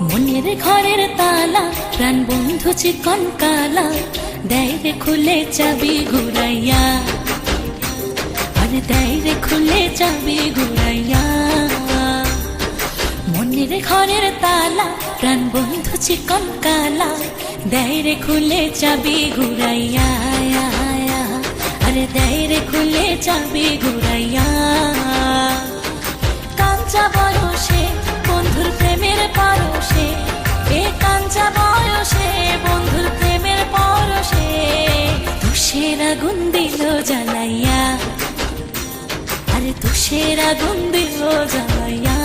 মনের ঘরের তালা প্রাণ বন্ধু চিকন কালা দেয় রে খুলে চাবি ঘুরাইয়া আর রে খুলে চাবি ঘুরাইয়া মনের ঘরের তালা, প্রাণ বন্ধু চিকন কালা রে খুলে চাবি ঘুরাইয়া আরে রে খুলে চাবি ঘুরাইয়া কাঞ্চা বয়সে, বন্ধুর প্রেমের পরশে, এ কাঞ্চা বয়সে, বন্ধুর প্রেমের পরশে তুষের আগুন দিল জ্বালাইয়া। তুষের আগুন দিল জ্বালাইয়া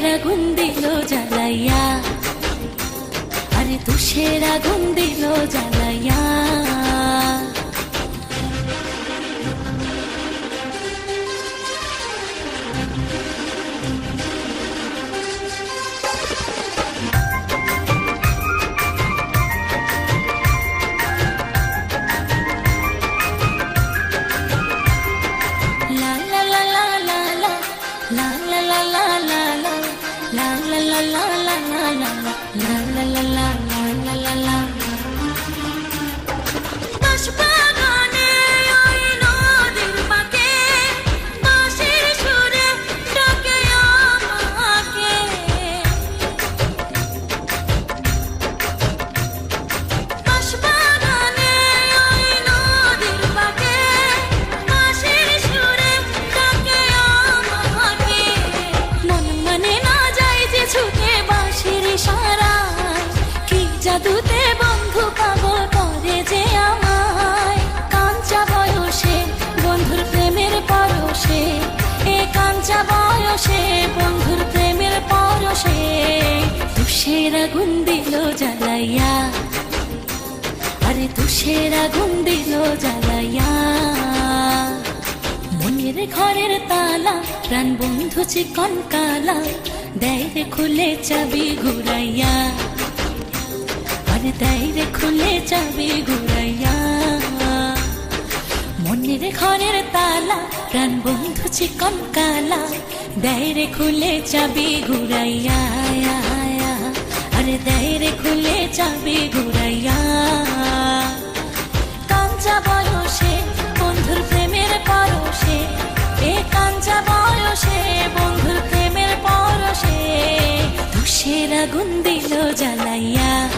గుందిలో జలయ్యా. అరే తుషేరా గుందిలో జలయ్యా. La la la la la la তুষের আগুন দিল জ্বালাইয়া। আরে তুষের আগুন দিল জ্বালাইয়া। মনের ঘরের তালা, প্রাণ বন্ধু চিকন কালা দেয় রে খুলে চাবি ঘুরাইয়া। আরে দেয় রে খুলে চাবি ঘুরাইয়া। মনের ঘরের তালা, প্রাণ বন্ধু চিকন কালা দেয় রে খুলে চাবি ঘুরাইয়া। চাবি ঘুরাইয়া। কাঞ্চা বয়সে, বন্ধুর প্রেমের পরশে। এ কাঞ্চা বয়সে, বন্ধুর প্রেমের পরশে। তুষের আগুন দিল জ্বালাইয়া।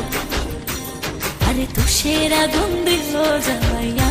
আরে তুষের আগুন দিল জ্বালাইয়া।